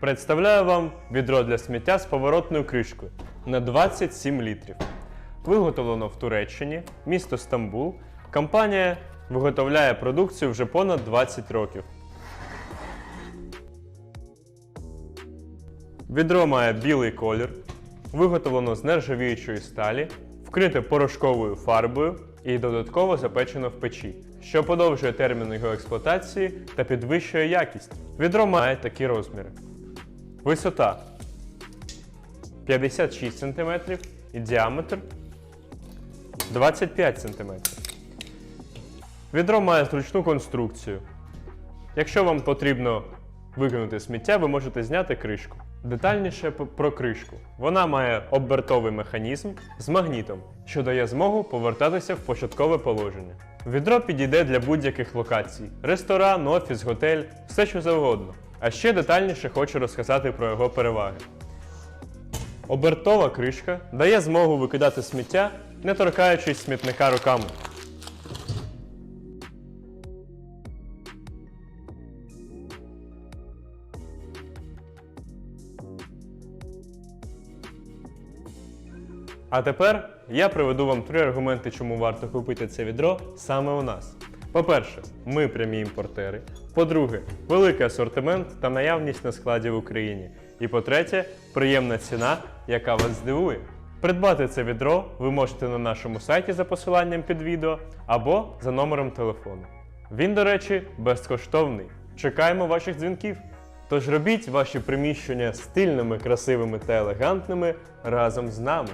Представляю вам відро для сміття з поворотною кришкою на 27 літрів. Виготовлено в Туреччині, місто Стамбул. Компанія виготовляє продукцію вже понад 20 років. Відро має білий колір, виготовлено з нержавіючої сталі, вкрите порошковою фарбою і додатково запечено в печі, що подовжує термін його експлуатації та підвищує якість. Відро має такі розміри. Висота 56 см і діаметр 25 см. Відро має зручну конструкцію. Якщо вам потрібно викинути сміття, ви можете зняти кришку. Детальніше про кришку. Вона має обертовий механізм з магнітом, що дає змогу повертатися в початкове положення. Відро підійде для будь-яких локацій: ресторан, офіс, готель, все що завгодно. А ще детальніше хочу розказати про його переваги. Обертова кришка дає змогу викидати сміття, не торкаючись смітника руками. А тепер я приведу вам три аргументи, чому варто купити це відро саме у нас. По-перше, ми прямі імпортери. По-друге, великий асортимент та наявність на складі в Україні. І по-третє, приємна ціна, яка вас здивує. Придбати це відро ви можете на нашому сайті за посиланням під відео або за номером телефону. Він, до речі, безкоштовний. Чекаємо ваших дзвінків. Тож робіть ваші приміщення стильними, красивими та елегантними разом з нами.